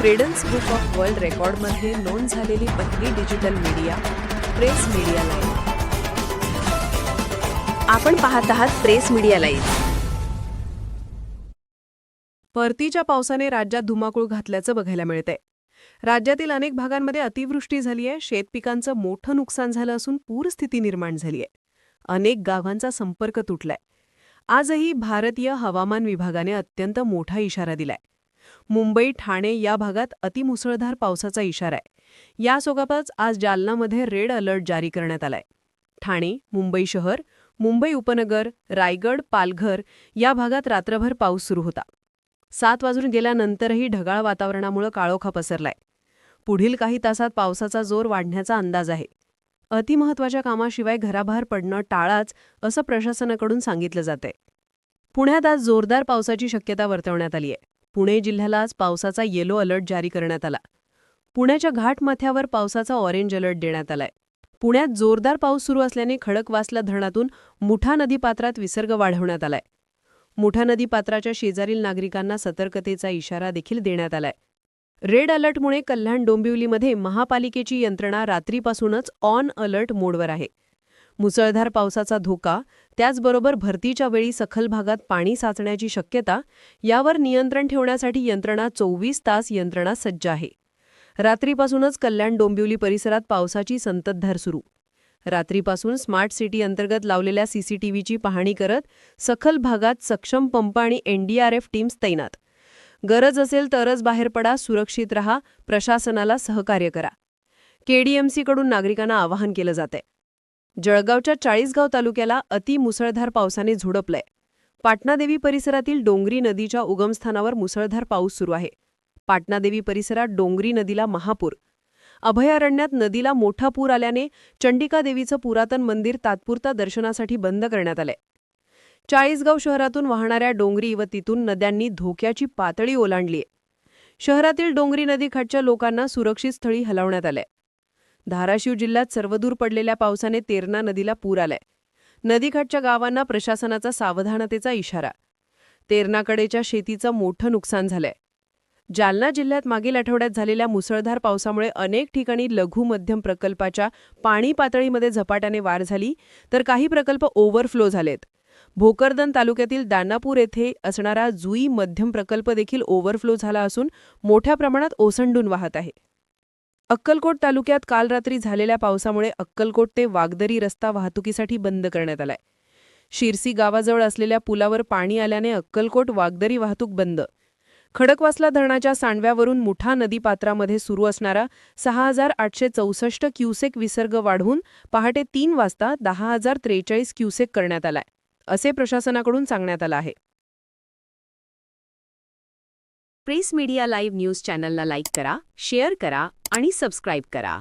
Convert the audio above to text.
Credence book of world रेकॉर्डमध्ये नोंद झालेली पहिली digital media press media live आपण पाहत आहात प्रेस मीडिया लाईव्ह परतीच्या पावसाने राज्यात धुमाकूळ घातल्याचं बघायला मिळतंय. राज्यातील अनेक भागांमध्ये अतिवृष्टी झाली आहे शेतपिकांचं मोठं नुकसान झालं असून पूरस्थिती निर्माण झाली आहे अनेक गावांचा संपर्क तुटलाय. आजही भारतीय हवामान विभागाने अत्यंत मोठा इशारा दिलाय. मुंबई ठाणे या भागात अतिमुसळधार पावसाचा इशारा आहे. यासोबतच आज जालनामध्ये रेड अलर्ट जारी करण्यात आलाय. ठाणे मुंबई शहर मुंबई उपनगर रायगड पालघर या भागात रात्रभर पाऊस सुरू होता. सात वाजून गेल्यानंतरही ढगाळ वातावरणामुळे काळोखा पसरलाय. पुढील काही तासात पावसाचा जोर वाढण्याचा अंदाज आहे. अतिमहत्वाच्या कामाशिवाय घराबाहेर पडणं टाळाच असं प्रशासनाकडून सांगितलं जातंय. पुण्यात आज जोरदार पावसाची शक्यता वर्तवण्यात आली आहे पुणे जिल्ह्याला आज पावसाचा येलो अलर्ट जारी करण्यात आला. पुण्याच्या घाटमाथ्यावर पावसाचा ऑरेंज अलर्ट देण्यात आलाय. पुण्यात जोरदार पाऊस सुरू असल्याने खडकवासला धरणातून मुठा नदीपात्रात विसर्ग वाढवण्यात आलाय. मुठा नदीपात्राच्या शेजारील नागरिकांना सतर्कतेचा इशारा देखील देण्यात आलाय. रेड अलर्टमुळे कल्याण डोंबिवलीमध्ये महापालिकेची यंत्रणा रात्रीपासूनच ऑन अलर्ट मोडवर आहे. मुसळधार पावसाचा धोका त्याचबरोबर भरतीच्या वेळी सखल भागात पाणी साचण्याची शक्यता यावर नियंत्रण ठेवण्यासाठी यंत्रणा चोवीस तास यंत्रणा सज्ज आहे. रात्रीपासूनच कल्याण डोंबिवली परिसरात पावसाची संततधार सुरू. रात्रीपासून स्मार्ट सिटी अंतर्गत लावलेल्या सीसीटीव्हीची पाहणी करत सखल भागात सक्षम पंप आणि एनडीआरएफ टीम्स तैनात. गरज असेल तरच बाहेर पडा सुरक्षित रहा प्रशासनाला सहकार्य करा. केडीएमसीकडून नागरिकांना आवाहन केलं जातंय. जळगावच्या चाळीसगाव तालुक्याला अति मुसळधार पावसाने झोडपलंय. पाटणादेवी परिसरातील डोंगरी नदीच्या उगमस्थानावर मुसळधार पाऊस सुरू आहे. पाटणादेवी परिसरात डोंगरी नदीला महापूर. अभयारण्यात नदीला मोठा पूर आल्याने चंडिका देवीचं पुरातन मंदिर तात्पुरता दर्शनासाठी बंद करण्यात आलंय. चाळीसगाव शहरातून वाहणाऱ्या डोंगरी व तिथून नद्यांनी धोक्याची पातळी ओलांडलीय. शहरातील डोंगरी नदीखाटच्या लोकांना सुरक्षित स्थळी हलवण्यात आलंय. धाराशिव जिल्ह्यात सर्वदूर पडलेल्या पावसाने तेरणा नदीला पूर आलाय. नदीकाठच्या गावांना प्रशासनाचा सावधानतेचा इशारा. तेरणाकडेच्या शेतीचं मोठं नुकसान झालंय. जालना जिल्ह्यात मागील आठवड्यात झालेल्या मुसळधार पावसामुळे अनेक ठिकाणी लघु मध्यम प्रकल्पाच्या पाणी पातळीमध्ये झपाट्याने वाढ झाली तर काही प्रकल्प ओव्हरफ्लो झालेत. भोकरदन तालुक्यातील दानापूर येथे असणारा जुई मध्यम प्रकल्प देखील ओव्हरफ्लो झाला असून मोठ्या प्रमाणात ओसंडून वाहत आहे. अक्कलकोट तालुक्यात काल रात्री झालेल्या पावसामुळे अक्कलकोट ते वागदरी रस्ता वाहतुकीसाठी बंद करण्यात आलाय. शिरसी गावाजवळ असलेल्या पुलावर पाणी आल्याने अक्कलकोट वागदरी वाहतूक बंद. खडकवासला धरणाच्या सांडव्यावरून मुठा नदीपात्रामध्ये सुरू असणारा सहा हजार आठशे चौसष्ट क्युसेक विसर्ग वाढवून पहाटे तीन वाजता दहा हजार त्रेचाळीस क्युसेक करण्यात आलाय असे प्रशासनाकडून सांगण्यात आलं आहे. प्रेस मीडिया लाईव्ह न्यूज चॅनलला लाईक करा शेअर करा आणि सबस्क्राईब करा.